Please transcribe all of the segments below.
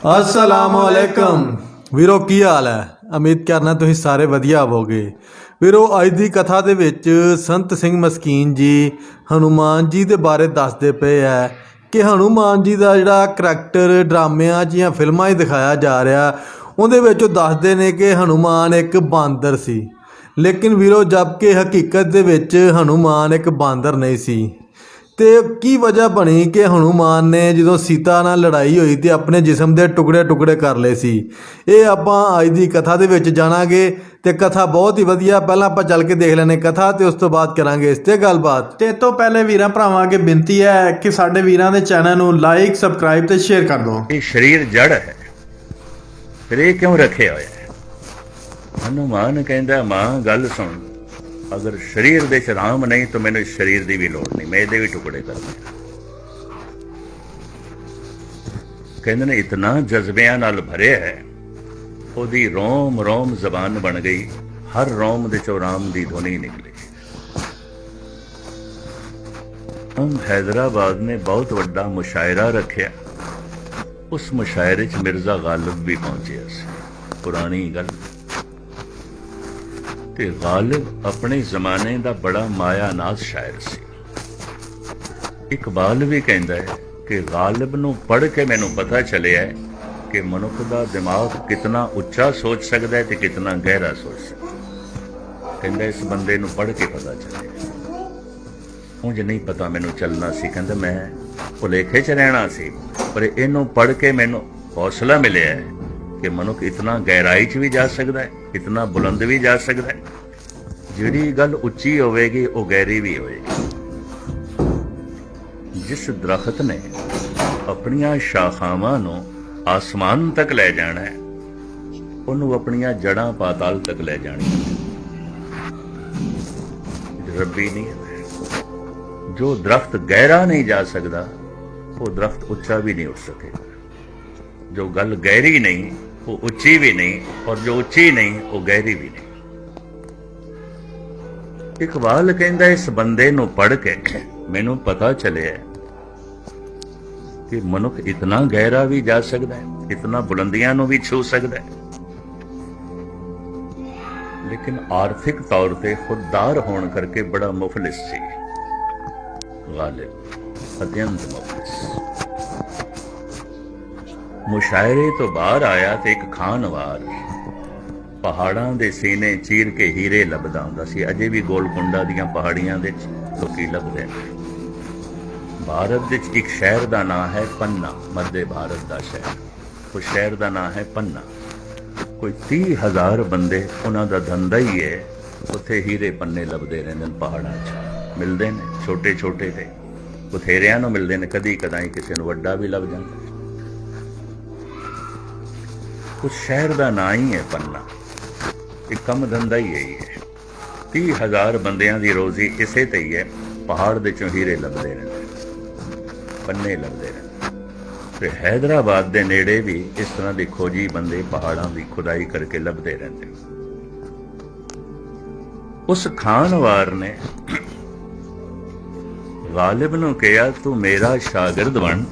ਅਸਲਾਮ ਅਲੈਕਮ ਵੀਰੋ, ਕੀ ਹਾਲ ਹੈ? ਉਮੀਦ ਕਰਨਾ ਤੁਸੀਂ ਸਾਰੇ ਵਧੀਆ ਹੋਵੋਗੇ। ਵੀਰੋ, ਅੱਜ ਦੀ ਕਥਾ ਦੇ ਵਿੱਚ ਸੰਤ ਸਿੰਘ ਮਸਕੀਨ ਜੀ ਹਨੂਮਾਨ ਜੀ ਦੇ ਬਾਰੇ ਦੱਸਦੇ ਪਏ ਹੈ ਕਿ ਹਨੂਮਾਨ ਜੀ ਦਾ ਜਿਹੜਾ ਕਰੈਕਟਰ ਡਰਾਮਿਆਂ 'ਚ ਜਾਂ ਫਿਲਮਾਂ 'ਚ ਦਿਖਾਇਆ ਜਾ ਰਿਹਾ। ਉਹਦੇ ਵਿੱਚ ਉਹ ਦੱਸਦੇ ਨੇ ਕਿ ਹਨੂਮਾਨ ਇੱਕ ਬਾਂਦਰ ਸੀ। ਲੇਕਿਨ ਵੀਰੋ ਜਦਕਿ ਹਕੀਕਤ ਦੇ ਵਿੱਚ ਹਨੂਮਾਨ ਇੱਕ ਬਾਂਦਰ ਨਹੀਂ ਸੀ। ਤੇ ਕੀ ਵਜ੍ਹਾ ਬਣੀ ਕਿ ਹਨੂਮਾਨ ਨੇ ਜਦੋਂ ਸੀਤਾ ਨਾਲ ਲੜਾਈ ਹੋਈ ਤੇ ਆਪਣੇ ਜਿਸਮ ਦੇ ਟੁਕੜੇ ਟੁਕੜੇ ਕਰ ਲਏ ਸੀ? ਇਹ ਆਪਾਂ ਅੱਜ ਦੀ ਕਥਾ ਦੇ ਵਿੱਚ ਜਾਣਾਂਗੇ ਤੇ ਕਥਾ ਬਹੁਤ ਹੀ ਵਧੀਆ। ਪਹਿਲਾਂ ਆਪਾਂ ਚੱਲ ਕੇ ਦੇਖ ਲੈਣੇ ਕਥਾ ਤੇ ਉਸ ਤੋਂ ਬਾਅਦ ਕਰਾਂਗੇ ਇਸ ਤੇ ਗੱਲਬਾਤ। ਤੇ ਇਹ ਤੋਂ ਪਹਿਲੇ ਵੀਰਾਂ ਭਰਾਵਾਂ ਅੱਗੇ ਬੇਨਤੀ ਹੈ ਕਿ ਸਾਡੇ ਵੀਰਾਂ ਦੇ ਚੈਨਲ ਨੂੰ ਲਾਈਕ ਸਬਸਕ੍ਰਾਈਬ ਤੇ ਸ਼ੇਅਰ ਕਰ ਦਿਓ। ਇਹ ਸਰੀਰ ਜੜ ਹੈ। ਫਿਰ ਇਹ ਕਿਉਂ ਰੱਖਿਆ ਹੋਇਆ ਹੈ? ਹਨੂਮਾਨ ਕਹਿੰਦਾ ਮਾਂ ਗੱਲ ਸੁਣ। ਅਗਰ ਸਰੀਰ ਦੇ ਚ ਰਾਮ ਨਹੀਂ, ਤਾਂ ਮੈਨੂੰ ਇਸ ਸਰੀਰ ਦੀ ਵੀ ਲੋੜ ਨਹੀਂ। ਮੈਂ ਇਹਦੇ ਵੀ ਟੁਕੜੇ ਕਰ ਦਿਆਂ। ਕਹਿੰਦੇ ਨੇ, ਇਤਨਾ ਜਜ਼ਬਿਆਂ ਨਾਲ ਭਰਿਆ ਹੈ, ਉਹਦੀ ਰੋਮ ਰੋਮ ਜ਼ਬਾਨ ਬਣ ਗਈ। ਹਰ ਰੋਮ ਦੇ ਚੋਂ ਰਾਮ ਦੀ ਧੁਨੀ ਨਿਕਲੀ। ਹਮ ਹੈਦਰਾਬਾਦ ਨੇ ਬਹੁਤ ਵੱਡਾ ਮੁਸ਼ਾਇਰਾ ਰੱਖਿਆ। ਉਸ ਮੁਸ਼ਾਇਰੇ 'ਚ ਮਿਰਜ਼ਾ ਗਾਲਬ ਵੀ ਪਹੁੰਚਿਆ ਸੀ। ਪੁਰਾਣੀ ਗੱਲ। ਤੇ ਗਾਲਿਬ ਆਪਣੇ ਜ਼ਮਾਨੇ ਦਾ ਬੜਾ ਮਾਇਆਨਾਜ਼ ਸ਼ਾਇਰ ਸੀ ਇਕਬਾਲ ਵੀ ਕਹਿੰਦਾ ਹੈ ਕਿ ਗਾਲਿਬ ਨੂੰ ਪੜ੍ਹ ਕੇ ਮੈਨੂੰ ਪਤਾ ਚੱਲਿਆ ਹੈ ਕਿ ਮਨੁੱਖ ਦਾ ਦਿਮਾਗ ਕਿਤਨਾ ਉੱਚਾ ਸੋਚ ਸਕਦਾ ਹੈ ਤੇ ਕਿਤਨਾ ਗਹਿਰਾ ਸੋਚ ਸਕਦਾ ਕਹਿੰਦਾ ਇਸ ਬੰਦੇ ਨੂੰ ਪੜ੍ਹ ਕੇ ਪਤਾ ਚੱਲਿਆ ਉਂਝ ਨਹੀਂ ਪਤਾ ਮੈਨੂੰ ਚੱਲਣਾ ਸੀ ਕਹਿੰਦਾ ਮੈਂ ਭੁਲੇਖੇ 'ਚ ਰਹਿਣਾ ਸੀ ਪਰ ਇਹਨੂੰ ਪੜ੍ਹ ਕੇ ਮੈਨੂੰ ਹੌਸਲਾ ਮਿਲਿਆ ਹੈ ਕਿ ਮਨੁੱਖ ਇਤਨਾ ਗਹਿਰਾਈ 'ਚ ਵੀ ਜਾ ਸਕਦਾ ਹੈ ਇਤਨਾ ਬੁਲੰਦ ਵੀ ਜਾ ਸਕਦਾ ਹੈ। ਜਿਹੜੀ ਗੱਲ ਉੱਚੀ ਹੋਵੇਗੀ, ਉਹ ਗਹਿਰੀ ਵੀ ਹੋਵੇਗੀ। ਜਿਸ ਦਰਖਤ ਨੇ ਆਪਣੀਆਂ ਸ਼ਾਖਾਵਾਂ ਨੂੰ ਆਸਮਾਨ ਤੱਕ ਲੈ ਜਾਣਾ ਹੈ, ਉਹਨੂੰ ਆਪਣੀਆਂ ਜੜਾਂ ਪਾਤਾਲ ਤੱਕ ਲੈ ਜਾਣੀ ਰੱਬੀ ਨਹੀਂ ਜੋ ਦਰਖਤ ਗਹਿਰਾ ਨਹੀਂ ਜਾ ਸਕਦਾ, ਉਹ ਦਰਖਤ ਉੱਚਾ ਵੀ ਨਹੀਂ ਉੱਠ ਸਕੇਗਾ ਜੋ ਗੱਲ ਗਹਿਰੀ ਨਹੀਂ ਉਹ ਉੱਚੀ ਵੀ ਨਹੀਂ ਔਰ ਜੋ ਉੱਚੀ ਨਹੀਂ, ਉਹ ਗਹਿਰੀ ਵੀ ਨਹੀਂ। ਇਕਬਾਲ ਕਹਿੰਦਾ, ਇਸ ਬੰਦੇ ਨੂੰ ਪੜ ਕੇ ਮੈਨੂੰ ਪਤਾ ਚੱਲਿਆ ਕਿ ਮਨੁੱਖ ਇਤਨਾ ਗਹਿਰਾ ਵੀ ਜਾ ਸਕਦਾ ਹੈ, ਇਤਨਾ ਬੁਲੰਦੀਆਂ ਨੂੰ ਵੀ ਛੂ ਸਕਦਾ ਹੈ। ਲੇਕਿਨ ਆਰਥਿਕ ਤੌਰ ਤੇ ਖੁਦਦਾਰ ਹੋਣ ਕਰਕੇ ਬੜਾ ਮੁਫਲਿਸ ਸੀ। ਗਾਲਿਬ ਅਤਿਅੰਤ ਮੁਫਲਿਸ। ਮੁਸ਼ਾਇਰੇ ਤੋਂ ਬਾਹਰ ਆਇਆ ਤੇ ਖਾਨਵਾਰ ਪਹਾੜਾਂ ਦੇ ਸੀਨੇ ਚੀਰ ਕੇ ਹੀਰੇ ਲੱਭਦਾ ਹੁੰਦਾ ਸੀ। ਅਜੇ ਵੀ ਗੋਲਕੁੰਡਾ ਦੀਆਂ ਪਹਾੜੀਆਂ ਦੇ ਲੋਕੀ ਲੱਭਦੇ ਨੇ। ਭਾਰਤ ਵਿੱਚ ਇੱਕ ਸ਼ਹਿਰ ਦਾ ਨਾਮ ਹੈ ਪੰਨਾ। ਮੱਧੇ ਭਾਰਤ ਦਾ ਸ਼ਹਿਰ। ਉਹ ਸ਼ਹਿਰ ਦਾ ਨਾਮ ਹੈ ਪੰਨਾ। ਕੋਈ 30000 ਬੰਦੇ ਉਹਨਾਂ ਦਾ ਧੰਦਾ ਹੀ ਹੈ। ਉੱਥੇ ਹੀਰੇ ਪੰਨੇ ਲੱਭਦੇ ਰਹਿੰਦੇ ਨੇ ਪਹਾੜਾਂ 'ਚ ਮਿਲਦੇ ਨੇ ਛੋਟੇ ਛੋਟੇ ਤੇ। ਬਥੇਰਿਆਂ ਨੂੰ ਮਿਲਦੇ ਨੇ। ਕਦੀ ਕਦਾਈ ਕਿਸੇ ਨੂੰ ਵੱਡਾ ਵੀ ਲੱਭ ਜਾਂਦਾ। ਉਸ ਸ਼ਹਿਰ ਦਾ ਨਾਂ ਹੀ ਹੈ ਪੰਨਾ ਇਹ ਕੰਮ ਧੰਦਾ ਹੀ ਇਹੀ ਹੈ। 30000 ਬੰਦਿਆਂ ਦੀ ਰੋਜ਼ੀ ਇਸੇ ਤੇ ਹੀ ਹੈ। ਪਹਾੜ ਦੇ ਚੋਂ ਹੀਰੇ ਲੱਭਦੇ ਰਹਿੰਦੇ ਪੰਨੇ ਲੱਭਦੇ ਰਹਿੰਦੇ ਤੇ ਹੈਦਰਾਬਾਦ ਦੇ ਨੇੜੇ ਵੀ ਇਸ ਤਰ੍ਹਾਂ ਦੇ ਖੋਜੀ ਬੰਦੇ ਪਹਾੜਾਂ ਦੀ ਖੁਦਾਈ ਕਰਕੇ ਲੱਭਦੇ ਰਹਿੰਦੇ ਉਸ ਖਾਨਵਾਰ ਨੇ ਗਾਲਿਬ ਨੂੰ ਕਿਹਾ, ਤੂੰ ਮੇਰਾ ਸ਼ਾਗਿਰਦ ਬਣ।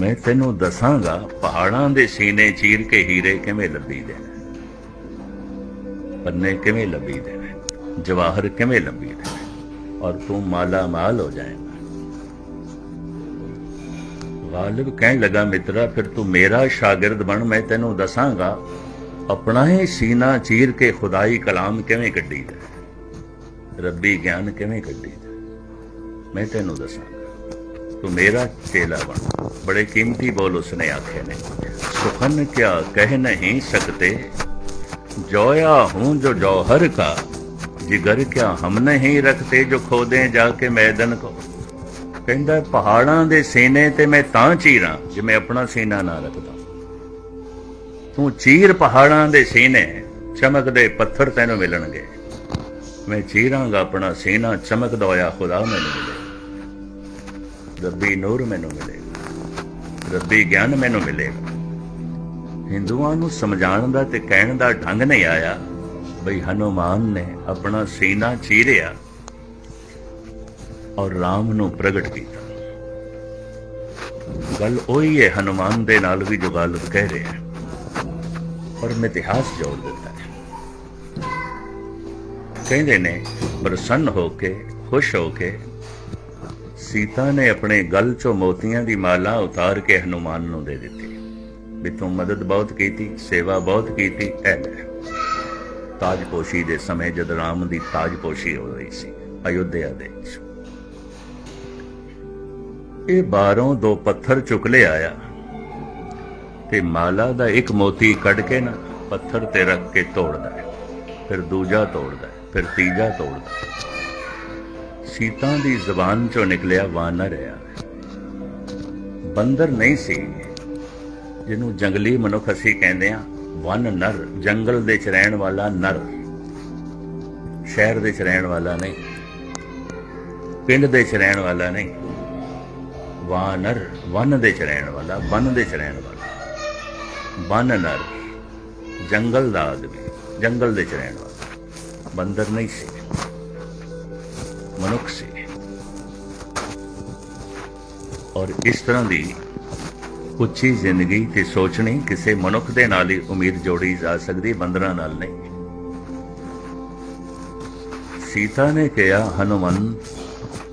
ਮੈਂ ਤੈਨੂੰ ਦੱਸਾਂਗਾ, ਪਹਾੜਾਂ ਦੇ ਸੀਨੇ ਚੀਰ ਕੇ ਹੀਰੇ ਕਿਵੇਂ ਲੱਭੀ ਨੇ? ਪੰਨੇ ਕਿਵੇਂ ਲੱਭੀ ਨੇ? ਜਵਾਹਰ ਕਿਵੇਂ ਲੱਭੀ ਨੇ? ਔਰ ਤੂੰ ਮਾਲਾ ਮਾਲ ਹੋ ਜਾਏਗਾ। ਗਾਲਿਬ ਕਹਿਣ ਲੱਗਾ, ਮਿੱਤਰਾ, ਫਿਰ ਤੂੰ ਮੇਰਾ ਸ਼ਾਗਿਰਦ ਬਣ, ਮੈਂ ਤੈਨੂੰ ਦੱਸਾਂਗਾ, ਆਪਣਾ ਹੀ ਸੀਨਾ ਚੀਰ ਕੇ ਖੁਦਾਈ ਕਲਾਮ ਕਿਵੇਂ ਕੱਢੀ ਦਾ ਰੱਬੀ ਗਿਆਨ ਕਿਵੇਂ ਕੱਢੀ ਦਾ ਮੈਂ ਤੈਨੂੰ ਦੱਸਾਂ ਤੂੰ ਮੇਰਾ ਚੇਲਾ ਬਣ ਬੜੇ ਕੀਮਤੀ ਬੋਲ ਉਸਨੇ ਆਖੇ ਨੇ ਸੁਖਨ ਕਿਆ ਕਹਿ ਨਹੀਂ ਸਕਤੇ जोया हूं जो जौहर का जिगर क्या हम नहीं रखते जो खोदे जाके मैदन को ਕਹਿੰਦਾ ਪਹਾੜਾਂ ਦੇ ਸੀਨੇ ਤੇ ਮੈਂ ਤਾਂ ਚੀਰਾਂ ਜੇ ਮੈਂ ਆਪਣਾ ਸੀਨਾ ਨਾ ਰੱਖਦਾ ਤੂੰ ਚੀਰ ਪਹਾੜਾਂ ਦੇ ਸੀਨੇ ਚਮਕਦੇ ਪੱਥਰ ਤੈਨੂੰ ਮਿਲਣਗੇ ਮੈਂ ਚੀਰਾਂਗਾ ਆਪਣਾ ਸੀਨਾ ਚਮਕਦਾ ਹੋਇਆ ਖੁਦਾ ਮੈਨੂੰ ਮਿਲੇ ਰੱਬੀ ਨੂਰ ਮੈਨੂੰ ਮਿਲੇਗਾ। ਰੱਬੀ ਗਿਆਨ ਮੈਨੂੰ ਮਿਲੇਗਾ। ਹਿੰਦੂਆਂ ਨੂੰ ਸਮਝਾਉਣ ਦਾ ਤੇ ਕਹਿਣ ਦਾ ਢੰਗ ਨਹੀਂ ਆਇਆ। ਬਈ ਹਨੂਮਾਨ ਨੇ ਆਪਣਾ ਸੀਨਾ ਚੀਰਿਆ ਔਰ ਰਾਮ ਨੂੰ ਪ੍ਰਗਟ ਕੀਤਾ। ਗੱਲ ਉਹੀ ਹੈ, ਹਨੂਮਾਨ ਦੇ ਨਾਲ ਵੀ ਜੋ ਗੱਲ ਕਹਿ ਰਿਹਾ ਹੈ। ਪਰ ਮੈਂ ਇਤਿਹਾਸ ਜੋੜ ਦਿੱਤਾ ਹੈ। ਕਹਿੰਦੇ ਨੇ, ਪ੍ਰਸੰਨ ਹੋ ਕੇ, ਖੁਸ਼ ਹੋ ਕੇ ਸੀਤਾ ਨੇ ਆਪਣੇ ਗਲ ਚੋਂ ਮੋਤੀਆਂ ਦੀ ਮਾਲਾ ਉਤਾਰ ਕੇ ਹਨੂਮਾਨ ਨੂੰ ਦੇ ਦਿੱਤੀ। ਵੀ ਤੂੰ ਮਦਦ ਬਹੁਤ ਕੀਤੀ, ਸੇਵਾ ਬਹੁਤ ਕੀਤੀ, ਐ ਤਾਜਪੋਸ਼ੀ ਦੇ ਸਮੇਂ ਜਦ ਰਾਮ ਦੀ ਤਾਜਪੋਸ਼ੀ ਹੋ ਰਹੀ ਸੀ, ਅਯੁੱਧਿਆ ਦੇ ਵਿੱਚ। ਇਹ ਬਾਹਰੋਂ ਦੋ ਪੱਥਰ ਚੁੱਕ ਲਿਆ ਆਇਆ। ਤੇ ਮਾਲਾ ਦਾ ਇੱਕ ਮੋਤੀ ਕੱਢ ਕੇ ਨਾ, ਪੱਥਰ ਤੇ ਰੱਖ ਕੇ ਤੋੜਦਾ ਹੈ। ਫਿਰ ਦੂਜਾ ਤੋੜਦਾ ਹੈ, ਫਿਰ ਤੀਜਾ ਤੋੜਦਾ ਸੀਤਾਂ ਦੀ ਜ਼ਬਾਨ ਚੋਂ ਨਿਕਲਿਆ ਵਾਨਰ ਆ ਬੰਦਰ ਨਹੀਂ ਸੀ, ਜਿਹਨੂੰ ਜੰਗਲੀ ਮਨੁੱਖ ਅਸੀਂ ਕਹਿੰਦੇ ਆ ਵਨ ਨਰ, ਜੰਗਲ ਦੇ ਚ ਰਹਿਣ ਵਾਲਾ ਨਰ। ਸ਼ਹਿਰ ਦੇ ਚ ਰਹਿਣ ਵਾਲਾ ਨਹੀਂ, ਪਿੰਡ ਦੇ ਚ ਰਹਿਣ ਵਾਲਾ ਨਹੀਂ। ਵਾਨਰ ਵਨ ਦੇ ਚ ਰਹਿਣ ਵਾਲਾ, ਵਨ ਦੇ ਚ ਰਹਿਣ ਵਾਲਾ। ਵਨ ਨਰ, ਜੰਗਲ ਦਾ ਆਦਮੀ, ਜੰਗਲ ਦੇ ਚ ਰਹਿਣ ਵਾਲਾ। ਬੰਦਰ ਨਹੀਂ ਸੀ। ਮਨੁੱਖ ਸੀ। ਔਰ ਇਸ ਤਰ੍ਹਾਂ ਦੀ ਉੱਚੀ ਜ਼ਿੰਦਗੀ ਤੇ ਸੋਚਣੀ ਕਿਸੇ ਮਨੁੱਖ ਦੇ ਨਾਲ ਹੀ ਉਮੀਦ ਜੋੜੀ ਜਾ ਸਕਦੀ ਬੰਦਰਾਂ ਨਾਲ ਨਹੀਂ। ਸੀਤਾ ਨੇ ਕਿਹਾ, ਹਨੂਮਨ,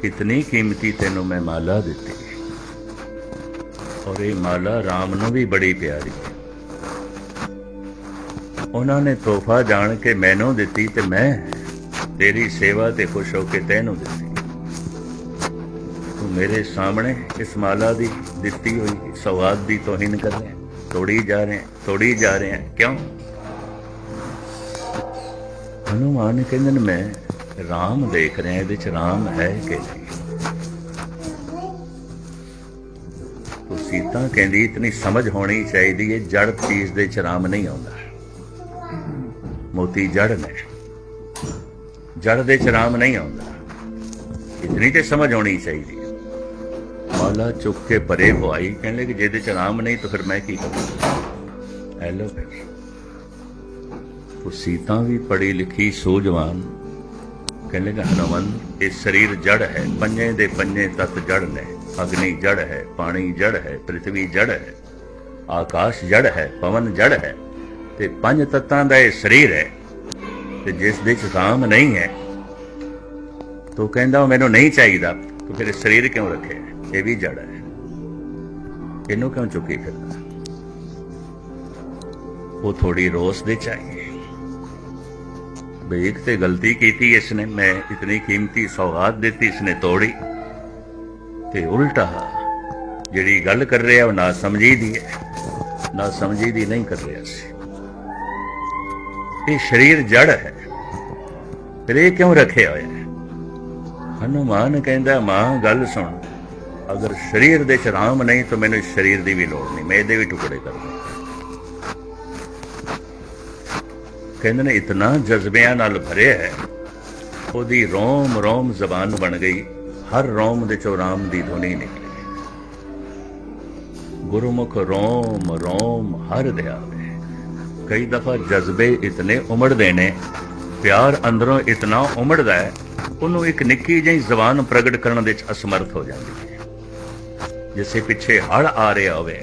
ਕਿਤਨੀ ਕੀਮਤੀ ਤੈਨੂੰ ਮੈਂ ਮਾਲਾ ਦਿੱਤੀ। ਔਰ ਇਹ ਮਾਲਾ ਰਾਮ ਨੂੰ ਵੀ ਬੜੀ ਪਿਆਰੀ ਹੈ। ਉਹਨਾਂ ਨੇ ਤੋਹਫਾ ਜਾਣ ਕੇ ਮੈਨੂੰ ਦਿੱਤੀ ਤੇ ਮੈਂ ਤੇਰੀ ਸੇਵਾ ਤੇ ਖੁਸ਼ ਹੋ ਕੇ ਤੈਨੂੰ ਦਿੱਤੀ ਤੂੰ ਮੇਰੇ ਸਾਹਮਣੇ ਇਸ ਮਾਲਾ ਦੀ ਦਿੱਤੀ ਹੋਈ ਸੌਗਾਤ ਦੀ ਤੋਹੀਨ ਕਰ ਰਿਹਾ ਤੋੜੀ ਜਾ ਰਹੇ ਤੋੜੀ ਜਾ ਰਹੇ ਕਿਉਂ? ਹਨੂਮਾਨ ਕਹਿੰਦੇ ਨੇ, ਮੈਂ ਰਾਮ ਦੇਖ ਰਿਹਾ, ਇਹਦੇ ਚ ਰਾਮ ਹੈ ਕਿ ਨਹੀਂ? ਤੋ ਸੀਤਾ ਕਹਿੰਦੀ, ਇਤਨੀ ਸਮਝ ਹੋਣੀ ਚਾਹੀਦੀ ਹੈ, ਜੜ ਚੀਜ਼ ਦੇ ਚ ਰਾਮ ਨਹੀਂ ਆਉਂਦਾ। ਮੋਤੀ ਜੜ ਨੇ। ਜੜ ਦੇ ਚ ਰਾਮ ਨਹੀਂ ਆਉਂਦਾ। ਇਤਨੀ ਤੇ ਸਮਝ ਆਉਣੀ ਚਾਹੀਦੀ ਹੈ। ਮਾਲਾ ਚੁੱਕ ਕੇ ਪਰੇ ਹੋਈ ਕਹਿੰਦੇ ਕਿ ਜਿਹਦੇ ਚ ਨਹੀਂ ਤਾਂ ਫਿਰ ਮੈਂ ਕੀ ਕਰਾਂ? ਹੈਲੋ ਉਹ ਸੀਤਾ ਵੀ ਪੜੀ ਲਿਖੀ ਸੂਝਵਾਨ, ਕਹਿੰਦੇ ਕਿ ਹਨੂਮਨ ਇਹ ਸਰੀਰ ਜੜ ਹੈ, ਪੰਜੇ ਦੇ ਪੰਜੇ ਤਤ ਜੜ ਨੇ, ਅਗਨੀ ਜੜ ਹੈ, ਪਾਣੀ ਜੜ ਹੈ ਪ੍ਰithvi ਜੜ ਹੈ, ਆਕਾਸ਼ ਜੜ ਹੈ, ਪਵਨ ਜੜ ਹੈ, ਤੇ ਪੰਜ ਤੱਤਾਂ ਦਾ ਇਹ ਸਰੀਰ ਹੈ। ਤੇ ਜਿਸ ਦੇ ਚ ਨਹੀਂ ਹੈ, ਤੋ ਕਹਿੰਦਾ ਉਹ ਮੈਨੂੰ ਨਹੀਂ ਚਾਹੀਦਾ, ਤੂੰ ਫਿਰ ਸਰੀਰ ਕਿਉਂ ਰੱਖੇ ਇਹ ਵੀ ਜੜ ਹੈ। ਇਹਨੂੰ ਕਿਉਂ ਚੁੱਕੀ ਫਿਰਦਾ? ਉਹ ਥੋੜੀ ਰੋਸ ਦੇ ਚਾਹੀਏ ਬਈ ਇੱਕ ਤੇ ਗਲਤੀ ਕੀਤੀ ਇਸਨੇ, ਮੈਂ ਇਤਨੀ ਕੀਮਤੀ ਸੌਗਾਤ ਦਿੱਤੀ ਇਸਨੇ ਤੋੜੀ। ਤੇ ਉਲਟਾ, ਜਿਹੜੀ ਗੱਲ ਕਰ ਰਿਹਾ ਉਹ ਨਾ ਸਮਝੀ ਦੀ ਹੈ, ਨਾ ਸਮਝੀ ਦੀ ਨਹੀਂ ਕਰ ਰਿਹਾ ਸੀ। ਇਹ ਸਰੀਰ ਜੜ ਹੈ। ਫਿਰ ਇਹ ਕਿਉਂ ਰੱਖਿਆ ਹੋਇਆ ਹੈ? ਹਨੂਮਾਨ ਕਹਿੰਦਾ, ਮਾਂ, ਗੱਲ ਸੁਣ। ਅਗਰ ਸਰੀਰ ਦੇ ਚ ਨਹੀਂ, ਤਾਂ ਮੈਨੂੰ ਸਰੀਰ ਦੀ ਵੀ ਲੋੜ ਨਹੀਂ। ਮੈਂ ਇਹਦੇ ਵੀ ਟੁਕੜੇ ਕਰਨੇ ਕਹਿੰਦੇ ਨੇ, ਇਤਨਾ ਜਜ਼ਬਿਆਂ ਨਾਲ ਭਰਿਆ ਹੈ। ਉਹਦੀ ਰੋਮ ਰੋਮ ਜ਼ਬਾਨ ਬਣ ਗਈ। ਹਰ ਰੋਮ ਦੇ ਚੋਂ ਰਾਮ ਦੀ ਧੁਨੀ ਨਿਕਲੀ ਗੁਰਮੁਖ ਰੋਮ ਰੋਮ ਹਰ ਧਿਆਵੇ ਕਈ ਦਫਾ ਜਜ਼ਬੇ ਇਤਨੇ ਉਮੜਦੇ ਨੇ, ਪਿਆਰ ਅੰਦਰੋਂ ਇਤਨਾ ਉਮੜਦਾ ਹੈ, ਉਹਨੂੰ ਇੱਕ ਨਿੱਕੀ ਜਿਹੀ ਜ਼ਬਾਨ ਪ੍ਰਗਟ ਕਰਨ ਦੇ ਵਿੱਚ ਅਸਮਰਥ ਹੋ ਜਾਂਦੀ ਹੈ। ਜਿਸੇ ਪਿੱਛੇ ਹੜ ਆ ਰਿਹਾ ਹੋਵੇ,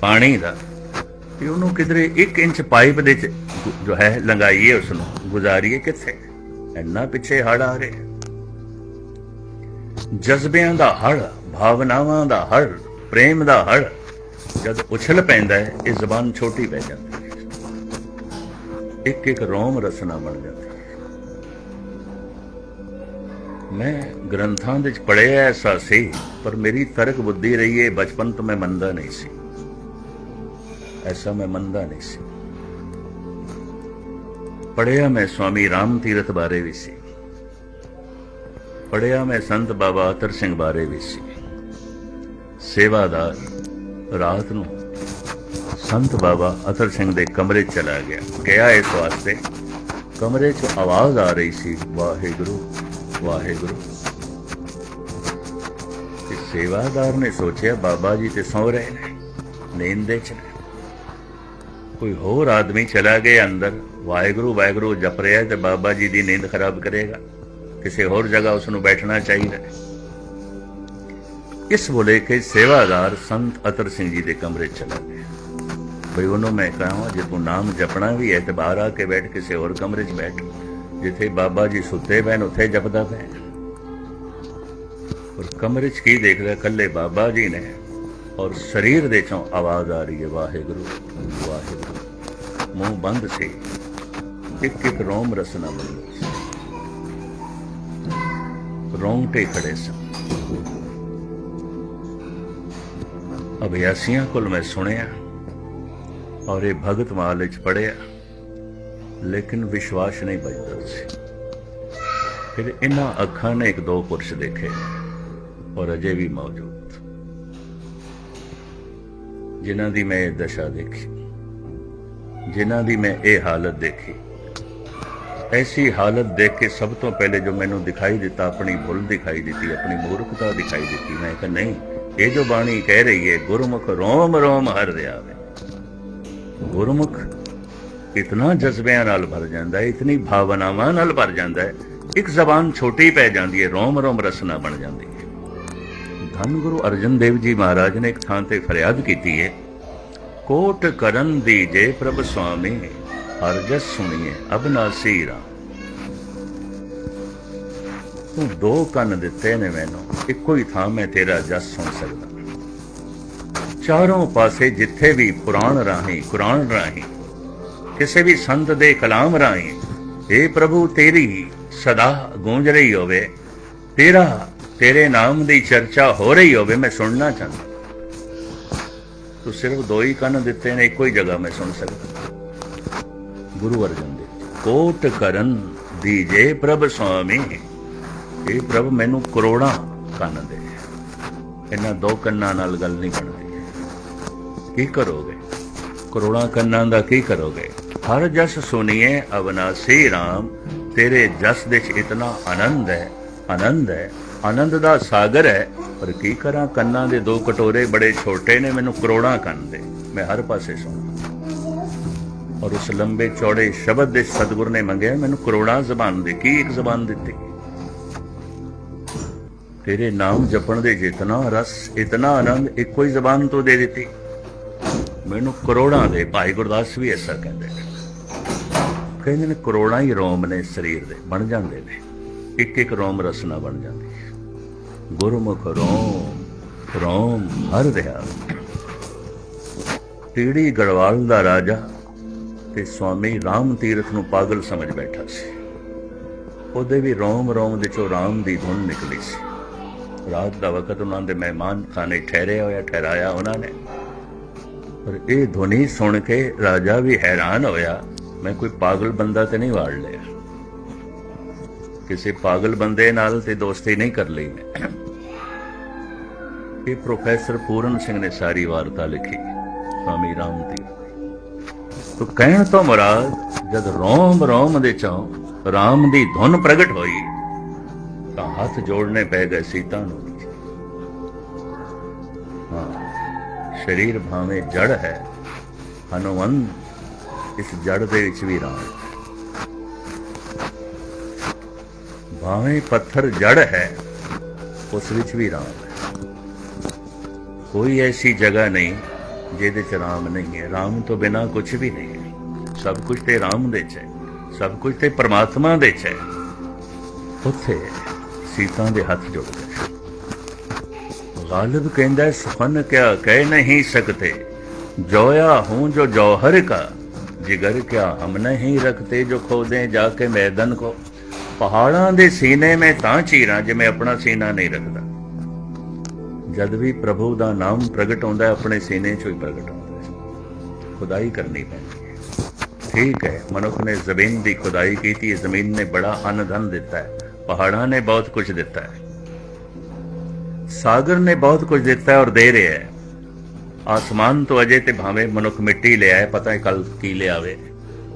ਪਾਣੀ ਦਾ, ਤੇ ਉਹਨੂੰ ਕਿਧਰੇ 1 ਇੰਚ ਪਾਈਪ ਦੇ ਚ ਜੋ ਹੈ ਲੰਗਾਈਏ ਉਸ ਨੂੰ ਗੁਜ਼ਾਰੀਏ ਕਿੱਥੇ? ਇੰਨਾ ਪਿੱਛੇ ਹੜ ਆ ਰਿਹਾ। ਜਜ਼ਬਿਆਂ ਦਾ ਹੜ ਭਾਵਨਾਵਾਂ ਦਾ ਹੜ ਪ੍ਰੇਮ ਦਾ ਹੜ ਜਦ ਉਛਲ ਪੈਂਦਾ ਹੈ, ਇਹ ਜ਼ਬਾਨ ਛੋਟੀ ਪੈ ਜਾਂਦੀ ਇੱਕ ਇੱਕ ਰੋਮ ਰਸਨਾ ਬਣ ਜਾਂਦੀ। ਹੈ ਮੈਂ ਗ੍ਰੰਥਾਂ ਵਿੱਚ ਪੜ੍ਹਿਆ ਐਸਾ ਸੀ, ਪਰ ਮੇਰੀ ਤਰਕ ਬੁੱਧੀ ਰਹੀ ਹੈ, ਬਚਪਨ ਤੋਂ ਮੈਂ ਮੰਨਦਾ ਨਹੀਂ ਸੀ। ਐਸਾ ਮੈਂ ਮੰਨਦਾ ਨਹੀਂ ਸੀ। ਪੜ੍ਹਿਆ ਮੈਂ ਸਵਾਮੀ ਰਾਮ ਤੀਰਥ ਬਾਰੇ ਵੀ ਸੀ। ਪੜ੍ਹਿਆ ਮੈਂ ਸੰਤ ਬਾਬਾ ਅਤਰ ਸਿੰਘ ਬਾਰੇ ਵੀ ਸੀ। ਸੇਵਾਦਾਰ, ਰਾਤ ਨੂੰ ਸੰਤ ਬਾਬਾ ਅਤਰ ਸਿੰਘ ਦੇ ਕਮਰੇ ਚਲਾ ਗਿਆ। ਗਿਆ ਇਸ ਵਾਸਤੇ, ਕਮਰੇ 'ਚ ਆਵਾਜ਼ ਆ ਰਹੀ ਸੀ, ਵਾਹਿਗੁਰੂ ਵਾਹਿਗੁਰੂ। ਤੇ ਸੇਵਾਦਾਰ ਨੇ ਸੋਚਿਆ, ਬਾਬਾ ਜੀ ਤੇ ਸੌ ਰਹੇ ਨੇ, ਨੀਂਦ ਦੇ ਚ ਕੋਈ ਹੋਰ ਆਦਮੀ ਚਲਾ ਗਿਆ ਅੰਦਰ, ਵਾਹਿਗੁਰੂ ਵਾਹਿਗੁਰੂ, ਜਪ ਰਿਹਾ ਤੇ ਬਾਬਾ ਜੀ ਦੀ ਨੀਂਦ ਖਰਾਬ ਕਰੇਗਾ। ਕਿਸੇ ਹੋਰ ਜਗ੍ਹਾ ਉਸ ਨੂੰ ਬੈਠਣਾ ਚਾਹੀਦਾ ਇਸ ਬੋਲੇ ਕੇ ਸੇਵਾਦਾਰ ਸੰਤ ਅਤਰ ਸਿੰਘ ਜੀ ਦੇ ਕਮਰੇ ਚਲਾ ਗਿਆ। ਬਈ ਉਹਨੂੰ ਮੈਂ ਕਹਾਂ, ਜੇ ਤੂੰ ਨਾਮ ਜਪਣਾ ਵੀ ਹੈ ਤੇ ਬਾਹਰ ਆ ਕੇ ਬੈਠ, ਕਿਸੇ ਹੋਰ ਕਮਰੇ 'ਚ ਬੈਠ। ਜਿੱਥੇ ਬਾਬਾ ਜੀ ਸੁੱਤੇ ਪਏ ਉੱਥੇ ਜਪਦਾ ਪਏ ਔਰ ਕਮਰੇ 'ਚ ਕੀ ਦੇਖਦਾ? ਕੱਲੇ ਬਾਬਾ ਜੀ ਨੇ। ਔਰ ਸਰੀਰ ਦੇ ਚੋਂ ਆਵਾਜ਼ ਆ ਰਹੀ ਹੈ ਵਾਹਿਗੁਰੂ ਵਾਹਿਗੁਰੂ। ਮੂੰਹ ਬੰਦ ਸੀ। ਇੱਕ ਇੱਕ ਰੋਮ ਰਸਨਾ ਬੰਦ ਸੀ। ਰੋਂਗਟੇ ਖੜੇ ਸਨ। ਅਭਿਆਸੀਆਂ ਕੋਲ ਮੈਂ ਸੁਣਿਆ ਔਰ ਇਹ ਭਗਤ ਮਾਲ ਵਿੱਚ ਪੜਿਆ ਲੇਕਿਨ ਵਿਸ਼ਵਾਸ ਨਹੀਂ ਬਚਦਾ ਸੀ। ਫਿਰ ਇਹਨਾਂ ਅੱਖਾਂ ਨੇ ਇੱਕ ਦੋ ਪੁਰਸ਼ ਦੇਖੇ ਔਰ ਅਜੇ ਵੀ ਮੌਜੂਦ। ਜਿਨ੍ਹਾਂ ਦੀ ਮੈਂ ਇਹ ਦਸ਼ਾ ਦੇਖੀ, ਜਿਨ੍ਹਾਂ ਦੀ ਮੈਂ ਇਹ ਹਾਲਤ ਦੇਖੀ। ਐਸੀ ਹਾਲਤ ਦੇਖ ਕੇ ਸਭ ਤੋਂ ਪਹਿਲੇ ਜੋ ਮੈਨੂੰ ਦਿਖਾਈ ਦਿੱਤਾ, ਆਪਣੀ ਭੁੱਲ ਦਿਖਾਈ ਦਿੱਤੀ, ਆਪਣੀ ਮੂਰਖਤਾ ਦਿਖਾਈ ਦਿੱਤੀ, ਮੈਂ ਕਿਹਾ, ਨਹੀਂ, ਇਹ ਜੋ ਬਾਣੀ ਕਹਿ ਰਹੀ ਹੈ, ਗੁਰਮੁਖ ਰੋਮ ਰੋਮ ਹਰ ਦਿਆਵੇ। ਗੁਰਮੁਖ ਇਤਨਾ ਜਜ਼ਬਿਆਂ ਨਾਲ ਭਰ ਜਾਂਦਾ ਹੈ, ਇਤਨੀ ਭਾਵਨਾਵਾਂ ਨਾਲ ਭਰ ਜਾਂਦਾ ਹੈ, ਇੱਕ ਜ਼ਬਾਨ ਛੋਟੀ ਪੈ ਜਾਂਦੀ ਹੈ, ਰੋਮ ਰੋਮ ਰਸਨਾ ਬਣ ਜਾਂਦੀ ਹੈ। ਧੰਨ ਗੁਰੂ ਅਰਜਨ ਦੇਵ ਜੀ ਮਹਾਰਾਜ ਨੇ ਇੱਕ ਥਾਂ ਤੇ ਫਰਿਆਦ ਕੀਤੀ ਹੈ, ਕੋਟ ਕਰਨ ਦੀ ਜੇ ਪ੍ਰਭ ਸੁਆਮੀ, ਹਰ ਜਸ ਸੁਣੀਏ ਅਬਨਾਸੀ ਰਾ ਤੂੰ ਦੋ ਕੰਨ ਦਿੱਤੇ ਨੇ ਮੈਨੂੰ, ਇੱਕੋ ਹੀ ਥਾਂ ਮੈਂ ਤੇਰਾ ਜਸ ਸੁਣ ਸਕਦਾ। ਚਾਰੋਂ ਪਾਸੇ ਜਿੱਥੇ ਵੀ ਪੁਰਾਣ ਰਾਹੀਂ, ਕੁਰਾਨ ਰਾਹੀਂ, ਕਿਸੇ ਵੀ ਸੰਤ ਦੇ ਕਲਾਮ ਰਾਹੀਂ ਏ ਪ੍ਰਭੂ ਤੇਰੀ ਸਦਾ ਗੂੰਜ ਰਹੀ ਹੋਵੇ, ਤੇਰਾ, ਤੇਰੇ ਨਾਮ ਦੀ ਚਰਚਾ ਹੋ ਰਹੀ ਹੋਵੇ, ਮੈਂ ਸੁਣਨਾ ਚਾਹੁੰਦਾ। ਤੂੰ ਸਿਰਫ ਦੋ ਹੀ ਕੰਨ ਦਿੱਤੇ ਨੇ, ਇੱਕੋ ਹੀ ਜਗ੍ਹਾ ਮੈਂ ਸੁਣ ਸਕਦਾ। ਗੁਰੂ ਅਰਜਨ ਦੇਵ ਕੋਟ ਕਰਨ ਦੀਜੇ ਪ੍ਰਭ ਸੁਆਮੀ, ਇਹ ਪ੍ਰਭ ਮੈਨੂੰ ਕਰੋੜਾਂ ਕੰਨ ਦੇ। ਇਹਨਾਂ ਦੋ ਕੰਨਾਂ ਨਾਲ ਗੱਲ ਨਹੀਂ ਕਰ ਕੀ ਕਰੋਗੇ? ਕਰੋੜਾਂ ਕੰਨਾਂ ਦਾ ਕੀ ਕਰੋਗੇ? ਹਰ ਜਸ ਸੁਣੀਏ ਅਵਨਾਸੀ RAM ਤੇਰੇ ਜਸ ਦੇ ਚ ਇਤਨਾ ਆਨੰਦ ਹੈ ਆਨੰਦ ਹੈ, ਆਨੰਦ ਦਾ ਸਾਗਰ ਹੈ। ਪਰ ਕੀ ਕਰਾਂ ਕੰਨਾਂ ਦੇ ਦੋ ਕਟੋਰੇ ਬੜੇ ਛੋਟੇ ਨੇ ਮੈਨੂੰ ਕਰੋੜਾਂ ਕੰਨ ਦੇ। ਮੈਂ ਹਰ ਪਾਸੇ ਸੁਣਦਾ ਔਰ ਉਸ ਲੰਬੇ ਚੌੜੇ ਸ਼ਬਦ ਦੇ ਸਤਿਗੁਰ ਨੇ ਮੰਗਿਆ, ਮੈਨੂੰ ਕਰੋੜਾਂ ਜ਼ਬਾਨ ਦੇ, ਕੀ ਇੱਕ ਜ਼ਬਾਨ ਦਿੱਤੀ? ਤੇਰੇ ਨਾਮ ਜਪਣ ਦੇ ਜਿਤਨਾ ਰਸ, ਇਤਨਾ ਆਨੰਦ ਇੱਕੋ ਹੀ ਜ਼ਬਾਨ ਤੋਂ ਦੇ ਦਿੱਤੀ। ਮੈਨੂੰ ਕਰੋੜਾਂ ਦੇ ਭਾਈ ਗੁਰਦਾਸ ਵੀ ਐਸਾ ਕਹਿੰਦੇ ਨੇ। ਕਹਿੰਦੇ ਨੇ ਕਰੋੜਾਂ ਹੀ ਰੋਮ ਨੇ ਸਰੀਰ ਦੇ, ਬਣ ਜਾਂਦੇ ਨੇ। ਇੱਕ ਇੱਕ ਰੋਮ ਰਸਨਾ ਬਣ ਜਾਂਦੀ ਹੈ। ਗੁਰਮੁਖ ਰੋਮ ਰੋਮ ਹਰ ਰਿਹਾ। ਟੀੜੀ ਗੜਵਾਲ ਦਾ ਰਾਜਾ ਤੇ ਸਵਾਮੀ ਰਾਮ ਤੀਰਥ ਨੂੰ ਪਾਗਲ ਸਮਝ ਬੈਠਾ ਸੀ। ਉਹਦੇ ਵੀ ਰੋਮ ਰੋਮ ਦੇ ਚੋਂ ਰਾਮ ਦੀ ਧੁਨ ਨਿਕਲੀ ਸੀ। ਰਾਤ ਦਾ ਵਕਤ ਉਹਨਾਂ ਦੇ ਮਹਿਮਾਨ ਖਾਨੇ ਠਹਿਰੇ ਹੋਇਆ, ਠਹਿਰਾਇਆ ਉਹਨਾਂ ਨੇ। ਪਰ ਇਹ ਧੁਨੀ ਸੁਣ ਕੇ ਰਾਜਾ ਵੀ ਹੈਰਾਨ ਹੋਇਆ, ਮੈਂ ਕੋਈ ਪਾਗਲ ਬੰਦਾ ਤੇ ਨਹੀਂ ਵਾੜ ਲਿਆ। ਕਿਸੇ ਪਾਗਲ ਬੰਦੇ ਨਾਲ ਤੇ ਦੋਸਤੀ ਨਹੀਂ ਕਰ ਲਈ ਮੈਂ। ਇਹ ਪ੍ਰੋਫੈਸਰ ਪੂਰਨ ਸਿੰਘ ਨੇ ਸਾਰੀ ਵਾਰਤਾ ਲਿਖੀ, ਸਵਾਮੀ ਰਾਮ ਤੀਰਥ ਕਹਿਣ ਤੋਂ ਮੁਰਾਦ, ਜਦ ਰੋਮ ਰੋਮ ਦੇ ਚੋਂ ਰਾਮ ਦੀ ਧੁਨ ਪ੍ਰਗਟ ਹੋਈ, ਤਾਂ ਹੱਥ ਜੋੜਨੇ ਪੈ ਗਏ ਸੀਤਾ ਨੂੰ। ਸਰੀਰ ਭਾਵੇਂ ਜੜ ਹੈ ਹਨੂਮੰਤ ਇਸ ਜੜ ਦੇ ਵਿੱਚ ਵੀ ਰਾਮ ਹੈ। ਭਾਵੇਂ ਪੱਥਰ ਜੜ ਹੈ, ਉਸ ਵਿੱਚ ਵੀ ਰਾਮ ਹੈ। ਕੋਈ ਐਸੀ ਜਗ੍ਹਾ ਨਹੀਂ ਜਿਹਦੇ ਚ ਰਾਮ ਨਹੀਂ ਹੈ। ਰਾਮ ਤੋਂ ਬਿਨਾ ਕੁਝ ਵੀ ਨਹੀਂ ਹੈ। ਸਭ ਕੁਝ ਤੇ ਰਾਮ ਦੇ ਚ ਹੈ। ਸਭ ਕੁਝ ਤੇ ਪਰਮਾਤਮਾ ਦੇ ਚ ਹੈ। ਉੱਥੇ ਸੀਤਾ ਦੇ ਹੱਥ ਜੁੜ ਗਏ ਗਾਲਬ ਕਹਿੰਦਾ ਸੁਖਨ ਕਿਆ ਕਹਿ ਨਹੀਂ ਸਕਤੇ ਜੋਇਆ ਹੂੰ ਜੋ ਜੌਹਰ ਕਾ ਜਿਗਰ ਕਿਆ ਹਮ ਨਹੀਂ ਰਖਤੇ ਜੋ ਖੋਦੇ ਜਾ ਕੇ ਮੈਦਾਨ ਕੋ ਪਹਾੜਾਂ ਦੇ ਸੀਨੇ ਮੈਂ ਤਾਂ ਚੀਰਾਂ ਜਿਵੇਂ ਆਪਣਾ ਸੀਨਾ ਨਹੀਂ ਰੱਖਦਾ ਜਦ ਵੀ ਪ੍ਰਭੂ ਦਾ ਨਾਮ ਪ੍ਰਗਟ ਹੁੰਦਾ ਹੈ ਆਪਣੇ ਸੀਨੇ ਚੋਂ ਹੀ ਪ੍ਰਗਟ ਹੁੰਦਾ ਹੈ ਖੁਦਾਈ ਕਰਨੀ ਪੈਂਦੀ ਹੈ ਠੀਕ ਹੈ ਮਨੁੱਖ ਨੇ ਜ਼ਮੀਨ ਦੀ ਖੁਦਾਈ ਕੀਤੀ ਜ਼ਮੀਨ ਨੇ ਬੜਾ ਅੰਨ ਦਿੱਤਾ ਹੈ ਪਹਾੜਾਂ ਨੇ ਬਹੁਤ ਕੁਝ ਦਿੱਤਾ ਹੈ ਸਾਗਰ ਨੇ ਬਹੁਤ ਕੁਝ ਦਿੱਤਾ ਔਰ ਦੇ ਰਿਹਾ ਹੈ। ਆਸਮਾਨ ਤੋਂ ਅਜੇ ਤੇ ਭਾਵੇਂ ਮਨੁੱਖ ਮਿੱਟੀ ਲਿਆਏ, ਪਤਾ ਹੈ ਕੱਲ ਕੀ ਲਿਆਵੇ।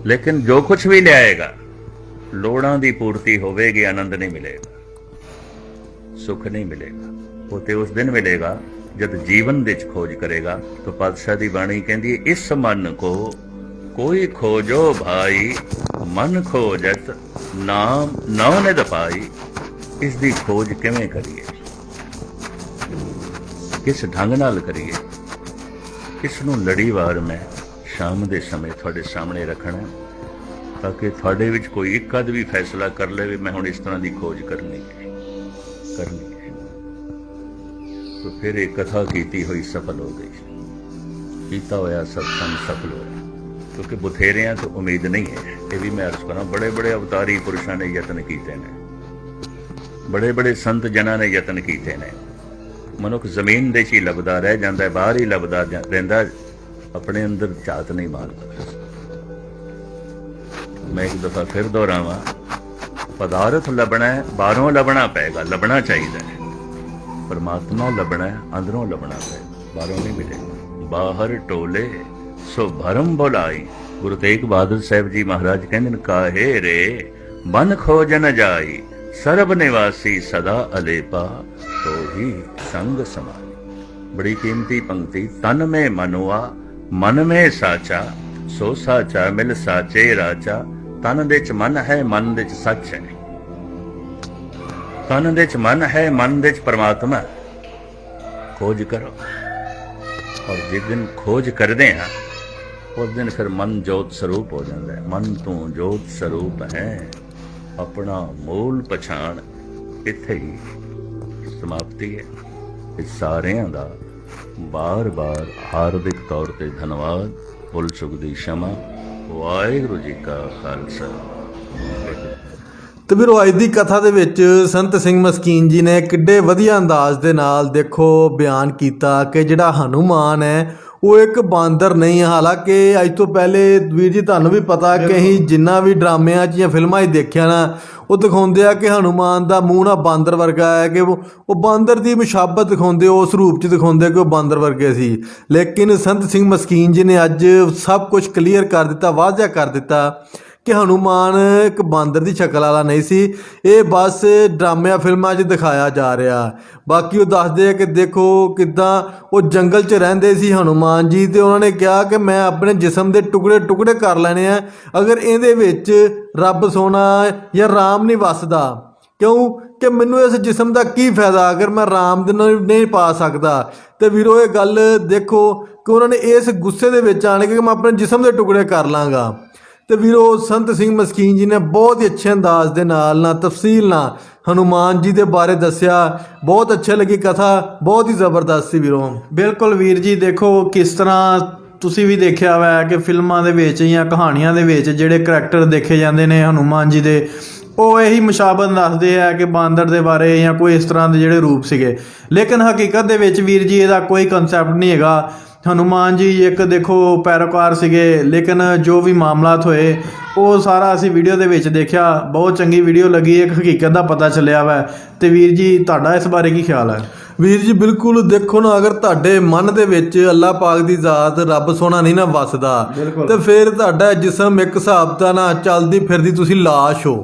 ਲੇਕਿਨ ਜੋ ਕੁਝ ਵੀ ਲਿਆਏਗਾ, ਲੋੜਾਂ ਦੀ ਪੂਰਤੀ ਹੋਵੇਗੀ, ਆਨੰਦ ਨਹੀਂ ਮਿਲੇਗਾ। ਸੁਖ ਨਹੀਂ ਮਿਲੇਗਾ। ਉਹ ਤੇ ਉਸ ਦਿਨ ਮਿਲੇਗਾ ਜਦ ਜੀਵਨ ਵਿੱਚ ਖੋਜ ਕਰੇਗਾ। ਤਾਂ ਪਾਤਸ਼ਾਹ ਦੀ ਬਾਣੀ ਕਹਿੰਦੀ ਹੈ, ਇਸ ਮਨ ਕੋ ਕੋਈ ਖੋਜੋ ਭਾਈ, ਮਨ ਖੋਜਤ ਨਾਮ ਨਉ ਨਿਦ ਪਾਈ ਇਸ ਦੀ ਖੋਜ ਕਿਵੇਂ ਕਰੀਏ? ਕਿਸ ਢੰਗ ਨਾਲ ਕਰੀਏ? ਇਸ ਨੂੰ ਲੜੀਵਾਰ ਮੈਂ ਸ਼ਾਮ ਦੇ ਸਮੇਂ ਤੁਹਾਡੇ ਸਾਹਮਣੇ ਰੱਖਣਾ ਤਾਂ ਕਿ ਤੁਹਾਡੇ ਵਿੱਚ ਕੋਈ ਇੱਕ ਅੱਧ ਵੀ ਫੈਸਲਾ ਕਰ ਲਵੇ, ਮੈਂ ਹੁਣ ਇਸ ਤਰ੍ਹਾਂ ਦੀ ਖੋਜ ਕਰਨੀ ਹੈ। ਕਰਨੀ ਹੈ। ਤਾਂ ਫਿਰ ਇਹ ਕਥਾ ਕੀਤੀ ਹੋਈ ਸਫਲ ਹੋ ਗਈ। ਕੀਤਾ ਹੋਇਆ ਸਤਸੰਗ ਸਫਲ ਹੋਇਆ। ਕਿਉਂਕਿ ਬਥੇਰਿਆਂ ਤੋਂ ਉਮੀਦ ਨਹੀਂ ਹੈ। ਇਹ ਵੀ ਮੈਂ ਅਰਜ਼ ਕਰਾਂ ਬੜੇ ਬੜੇ ਅਵਤਾਰੀ ਪੁਰਸ਼ਾਂ ਨੇ ਯਤਨ ਕੀਤੇ ਨੇ। ਬੜੇ ਬੜੇ ਸੰਤ ਜਨਾਂ ਨੇ ਯਤਨ ਕੀਤੇ ਨੇ। ਮਨੁੱਖ ਜ਼ਮੀਨ ਦੇ ਹੀ ਲੱਭਦਾ ਰਹਿ ਜਾਂਦਾ ਬਾਹਰ ਹੀ ਲੱਭਦਾ ਰਹਿੰਦਾ ਆਪਣੇ ਅੰਦਰ ਝਾਤ ਨਹੀਂ ਮਾਰਦਾ ਮੈਂ ਇੱਕ ਦਫਾ ਫਿਰ ਦੁਹਰਾਵਾਂ, ਪਦਾਰਥ ਲੱਭਣਾ ਹੈ, ਬਾਹਰੋਂ ਲੱਭਣਾ ਪਏਗਾ, ਲੱਭਣਾ ਚਾਹੀਦਾ ਹੈ। ਪਰਮਾਤਮਾ ਲੱਭਣਾ ਹੈ, ਅੰਦਰੋਂ ਲੱਭਣਾ ਪਏਗਾ, ਬਾਹਰੋਂ ਨਹੀਂ ਮਿਲੇਗਾ। ਬਾਹਰ ਟੋਲੇ, ਸੋ ਭਰਮ ਬੁਲਾਈ ਗੁਰੂ ਤੇਗ ਬਹਾਦਰ ਸਾਹਿਬ ਜੀ ਮਹਾਰਾਜ ਕਹਿੰਦੇ ਨੇ, ਕਾਹੇ ਰੇ, ਮਨ ਖੋਜਨ ਜਾਈ, ਸਰਬ ਨਿਵਾਸੀ ਸਦਾ ਅਲੇਪਾ। ਤੋਹੀ ਸੰਗ ਸਮਾਈ ਬੜੀ ਕੀਮਤੀ ਪੰਕਤੀ ਤਨ ਮੇ ਮਨੁਆ ਮਨ ਮੇ ਸਾਚਾ ਸੋ ਸਾਚਾ ਮਿਲ ਸਾਚੇ ਰਾਚਾ ਤਨ ਦੇ ਚ ਮਨ ਹੈ ਮਨ ਦੇ ਚ ਸੱਚ ਹੈ ਤਨ ਦੇ ਚ ਮਨ ਹੈ ਮਨ ਦੇ ਚ ਪਰਮਾਤਮਾ ਹੈ। ਖੋਜ ਕਰੋ ਔਰ ਜਿਸ ਦਿਨ ਖੋਜ ਕਰਦੇ ਹਾਂ ਉਸ ਦਿਨ ਫਿਰ ਮਨ ਜੋਤ ਸਰੂਪ ਹੋ ਜਾਂਦਾ ਹੈ ਮਨ ਤੋਂ ਜੋਤ ਸਰੂਪ ਹੈ ਆਪਣਾ ਮੂਲ ਪਛਾਣ ਇੱਥੇ ਹੀ ਸਮਾਪਤੀ ਹੈ। ਇਸ ਸਾਰਿਆਂ ਦਾ ਬਾਰ-ਬਾਰ ਹਾਰਦਿਕ ਤੌਰ ਤੇ ਧੰਨਵਾਦ। ਬੁੱਲ ਸੁਖ ਦੀ ਸ਼ਮਾ। ਵਾਹਿਗੁਰੂ ਜੀ ਕਾ ਖਾਲਸਾ। ਤੇ ਵੀਰੋ ਅੱਜ ਦੀ ਕਥਾ ਦੇ ਵਿੱਚ ਸੰਤ ਸਿੰਘ ਮਸਕੀਨ ਜੀ ਨੇ ਕਿੱਡੇ ਵਧੀਆ ਅੰਦਾਜ਼ ਦੇ ਨਾਲ ਦੇਖੋ ਬਿਆਨ ਕੀਤਾ ਕਿ ਜਿਹੜਾ ਹਨੂਮਾਨ ਹੈ ਉਹ ਇੱਕ ਬਾਂਦਰ ਨਹੀਂ ਹਾਲਾਂਕਿ ਅੱਜ ਤੋਂ ਪਹਿਲੇ ਵੀਰ ਜੀ ਤੁਹਾਨੂੰ ਵੀ ਪਤਾ ਕਿ ਅਸੀਂ ਜਿੰਨਾ ਵੀ ਡਰਾਮਿਆਂ 'ਚ ਜਾਂ ਫਿਲਮਾਂ 'ਚ ਦੇਖਿਆ ਨਾ ਉਹ ਦਿਖਾਉਂਦੇ ਆ ਕਿ ਹਨੂਮਾਨ ਦਾ ਮੂੰਹ ਨਾ ਬਾਂਦਰ ਵਰਗਾ ਹੈ ਕਿ ਉਹ ਉਹ ਬਾਂਦਰ ਦੀ ਮੁਸ਼ਾਬਤ ਦਿਖਾਉਂਦੇ ਉਸ ਰੂਪ 'ਚ ਦਿਖਾਉਂਦੇ ਕਿ ਉਹ ਬਾਂਦਰ ਵਰਗੇ ਸੀ। ਲੇਕਿਨ ਸੰਤ ਸਿੰਘ ਮਸਕੀਨ ਜੀ ਨੇ ਅੱਜ ਸਭ ਕੁਝ ਕਲੀਅਰ ਕਰ ਦਿੱਤਾ ਵਾਅਦਾ ਕਰ ਦਿੱਤਾ ਕਿ ਹਨੂਮਾਨ ਇੱਕ ਬਾਂਦਰ ਦੀ ਸ਼ਕਲ ਵਾਲਾ ਨਹੀਂ ਸੀ। ਇਹ ਬਸ ਡਰਾਮਿਆਂ ਫਿਲਮਾਂ 'ਚ ਦਿਖਾਇਆ ਜਾ ਰਿਹਾ। ਬਾਕੀ ਉਹ ਦੱਸਦੇ ਆ ਕਿ ਦੇਖੋ ਕਿਦਾਂ ਉਹ ਜੰਗਲ 'ਚ ਰਹਿੰਦੇ ਸੀ ਹਨੂਮਾਨ ਜੀ ਤੇ ਉਹਨਾਂ ਨੇ ਕਿਹਾ ਕਿ ਮੈਂ ਆਪਣੇ ਜਿਸਮ ਦੇ ਟੁਕੜੇ ਟੁਕੜੇ ਕਰ ਲੈਣੇ ਆ। ਅਗਰ ਇਹਦੇ ਵਿੱਚ ਰੱਬ ਸੋਨਾ ਜਾਂ ਰਾਮ ਨਹੀਂ ਵਸਦਾ, ਕਿਉਂ ਕਿ ਮੈਨੂੰ ਇਸ ਜਿਸਮ ਦਾ ਕੀ ਫਾਇਦਾ ਅਗਰ ਮੈਂ ਰਾਮ ਦੇ ਨਾਲ ਨਹੀਂ ਪਾ ਸਕਦਾ? ਤੇ ਵੀਰੋ, ਇਹ ਗੱਲ ਦੇਖੋ ਕਿ ਉਹਨਾਂ ਨੇ ਇਸ ਗੁੱਸੇ ਦੇ ਵਿੱਚ ਆਣ ਕੇ ਕਿ ਮੈਂ ਆਪਣੇ ਜਿਸਮ ਦੇ ਟੁਕੜੇ ਕਰ ਲਾਂਗਾ। ਤੇ ਵੀਰੋ, ਸੰਤ ਸਿੰਘ ਮਸਕੀਨ ਜੀ ਨੇ ਬਹੁਤ ਹੀ ਅੱਛੇ ਅੰਦਾਜ਼ ਦੇ ਨਾਲ ਨਾ ਤਫਸੀਲ ਨਾਲ ਹਨੂਮਾਨ ਜੀ ਦੇ ਬਾਰੇ ਦੱਸਿਆ। ਬਹੁਤ ਅੱਛੇ ਲੱਗੀ ਕਥਾ, ਬਹੁਤ ਹੀ ਜ਼ਬਰਦਸਤ ਸੀ ਵੀਰੋ। ਬਿਲਕੁਲ ਵੀਰ ਜੀ, ਦੇਖੋ ਕਿਸ ਤਰ੍ਹਾਂ ਤੁਸੀਂ ਵੀ ਦੇਖਿਆ ਹੋਇਆ ਕਿ ਫਿਲਮਾਂ ਦੇ ਵਿੱਚ ਜਾਂ ਕਹਾਣੀਆਂ ਦੇ ਵਿੱਚ ਜਿਹੜੇ ਕਰੈਕਟਰ ਦੇਖੇ ਜਾਂਦੇ ਨੇ ਹਨੂਮਾਨ ਜੀ ਦੇ, ਉਹ ਇਹੀ ਮੁਸ਼ਾਬਤ ਦੱਸਦੇ ਆ ਕਿ ਬਾਂਦਰ ਦੇ ਬਾਰੇ ਜਾਂ ਕੋਈ ਇਸ ਤਰ੍ਹਾਂ ਦੇ ਜਿਹੜੇ ਰੂਪ ਸੀਗੇ। ਲੇਕਿਨ ਹਕੀਕਤ ਦੇ ਵਿੱਚ ਵੀਰ ਜੀ, ਇਹਦਾ ਕੋਈ ਕਨਸੈਪਟ ਨਹੀਂ ਹੈਗਾ। ਹਨੂਮਾਨ ਜੀ ਇੱਕ ਦੇਖੋ ਪੈਰੋਕਾਰ ਸੀਗੇ ਲੇਕਿਨ ਜੋ ਵੀ ਮਾਮਲਾਤ ਹੋਏ ਉਹ ਸਾਰਾ ਅਸੀਂ ਵੀਡੀਓ ਦੇ ਵਿੱਚ ਦੇਖਿਆ। ਬਹੁਤ ਚੰਗੀ ਵੀਡੀਓ ਲੱਗੀ ਇੱਕ ਹਕੀਕਤ ਦਾ ਪਤਾ ਚੱਲਿਆ ਵਾ। ਤੇ ਵੀਰ ਜੀ ਤੁਹਾਡਾ ਇਸ ਬਾਰੇ ਕੀ ਖਿਆਲ ਹੈ? ਵੀਰ ਜੀ ਬਿਲਕੁਲ ਦੇਖੋ ਨਾ ਅਗਰ ਤੁਹਾਡੇ ਮਨ ਦੇ ਵਿੱਚ ਅੱਲਾਹ ਪਾਕ ਦੀ ਜ਼ਾਤ ਰੱਬ ਸੋਨਾ ਨਹੀਂ ਨਾ ਵਸਦਾ। ਤੇ ਫਿਰ ਤੁਹਾਡਾ ਜਿਸਮ ਇੱਕ ਹਿਸਾਬ ਦਾ ਨਾ ਚੱਲਦੀ ਫਿਰਦੀ ਤੁਸੀਂ ਲਾਸ਼ ਹੋ।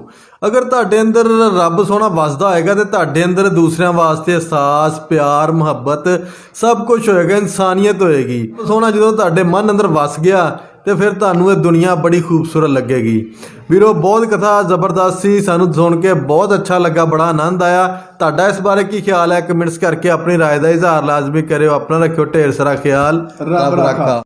ਅਗਰ ਤੁਹਾਡੇ ਅੰਦਰ ਰੱਬ ਸੋਨਾ ਵਸਦਾ ਹੋਏਗਾ ਤੇ ਤੁਹਾਡੇ ਅੰਦਰ ਦੂਸਰਿਆਂ ਵਾਸਤੇ ਅਹਿਸਾਸ ਪਿਆਰ ਮੁਹੱਬਤ ਸਭ ਕੁਝ ਹੋਏਗਾ ਇਨਸਾਨੀਅਤ ਹੋਏਗੀ ਸੋਨਾ ਜਦੋਂ ਤੁਹਾਡੇ ਮਨ ਅੰਦਰ ਵਸ ਗਿਆ ਤੇ ਫਿਰ ਤੁਹਾਨੂੰ ਇਹ ਦੁਨੀਆ ਬੜੀ ਖੂਬਸੂਰਤ ਲੱਗੇਗੀ ਵੀਰੋ ਬਹੁਤ ਕਥਾ ਜ਼ਬਰਦਸਤ ਸੀ ਸਾਨੂੰ ਸੁਣ ਕੇ ਬਹੁਤ ਅੱਛਾ ਲੱਗਾ ਬੜਾ ਆਨੰਦ ਆਇਆ ਤੁਹਾਡਾ ਇਸ ਬਾਰੇ ਕੀ ਖਿਆਲ ਹੈ ਕਮੈਂਟਸ ਕਰਕੇ ਆਪਣੀ رائے ਦਾ ਇਜ਼ਹਾਰ ਲਾਜ਼ਮੀ ਕਰਿਓ ਆਪਣਾ ਰੱਖਿਓ ਢੇਰ ਸਾਰਾ ਖਿਆਲ ਰੱਬ ਰਾਖਾ